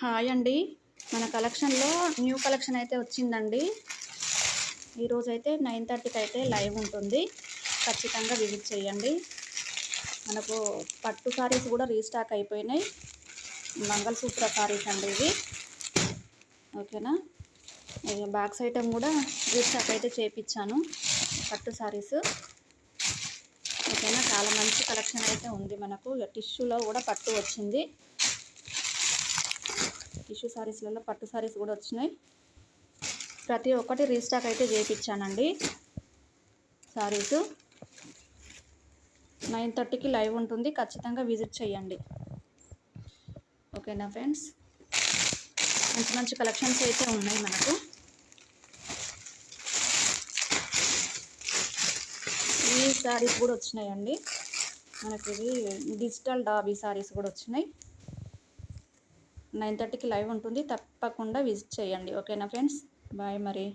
Hi అండి. మన కలెక్షన్లో న్యూ కలెక్షన్ అయితే వచ్చిందండి. ఈరోజు అయితే నైన్ థర్టీకి అయితే లైవ్ ఉంటుంది. ఖచ్చితంగా విజిట్ చేయండి. మనకు పట్టు సారీస్ కూడా రీస్టాక్ అయిపోయినాయి. మంగళసూత్ర సారీస్ అండి ఇవి. ఓకేనా? ఇక బాక్స్ ఐటమ్ కూడా రీస్టాక్ అయితే చేయించాను పట్టు సారీస్. ఓకేనా? చాలా మంచి కలెక్షన్ అయితే ఉంది మనకు. ఇక టిష్యూలో కూడా పట్టు వచ్చింది. టిష్యూ శారీస్లలో పట్టు సారీస్ కూడా వచ్చినాయి. ప్రతి ఒక్కటి రీస్టాక్ అయితే చేయించానండి సారీస్ నైన్ థర్టీకి లైవ్ ఉంటుంది. ఖచ్చితంగా విజిట్ చేయండి. ఓకేనా ఫ్రెండ్స్? మంచి మంచి కలెక్షన్స్ అయితే ఉన్నాయి మనకు. ఈ శారీస్ కూడా వచ్చినాయండి. మనకి ఇది డిజిటల్ డాబీ శారీస్ కూడా వచ్చినాయి. నైన్ థర్టీకి లైవ్ ఉంటుంది. తప్పకుండా విజిట్ చేయండి. ఓకేనా ఫ్రెండ్స్? బాయ్ మరి.